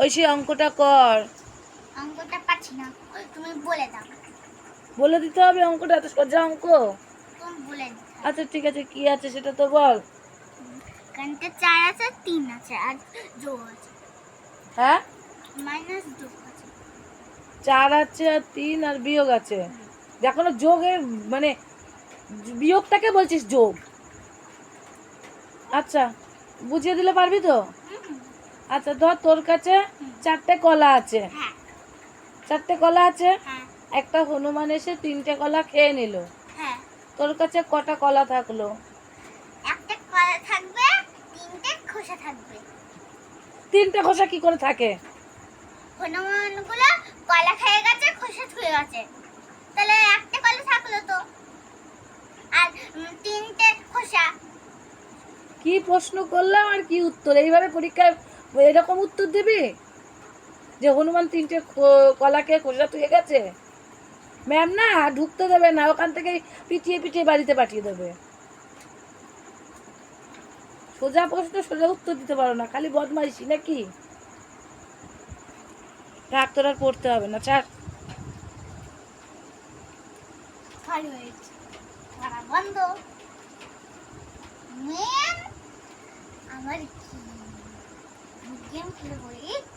ওই সেই অঙ্কটা কর। অঙ্কটা পাচ্ছি না। তুমি বলে দাও। বলে দিতে হবে অঙ্কটা এত সোজা অঙ্ক। বলে আচ্ছা ঠিক আছে কি আছে সেটা তো বল। কারণটা চার আছে তিন আছে আর যোগ আছে। হ্যাঁ? মাইনাস যোগ আছে। চার আছে আর তিন আর বিয়োগ আছে। দেখো না যোগের মানে বিয়োগটাকে বলছিস যোগ। আচ্ছা বুঝিয়ে দিলে পারবি তো? আচ্ছা ধর তোর কাছে চারটে কলা আছে। হ্যাঁ। চারটে কলা আছে হ্যাঁ। একটা হনুমান এসে তিনটে কলা খেয়ে নিল। হ্যাঁ। তোর কাছে কটা কলা থাকল? একটা কলা থাকবে তিনটে খোসা থাকবে। তিনটে খোসা কি করে থাকে? হনুমানগুলো কলা খেয়ে গেছে খোসা গেছে। তাহলে একটা কলা থাকল তো? আর তিনটে খোসা। কি প্রশ্ন করলাম আর কি উত্তর? এইভাবে পরীক্ষায় এরকম উত্তর দিবি? যে হনুমান তিনটে কলাকে খোসা তুলে গেছে? ম্যাম না, ঢুকতে দেবে না, ওখান থেকে পিটিয়ে পিটিয়ে বাড়িতে পাঠিয়ে দেবে। সোজা প্রশ্ন, সোজা উত্তর দিতে পারো না, খালি বদমাইশি নাকি? রাগ তোর আর পড়তে হবে না পড়া বন্ধ। আমার কি? Їм хліб.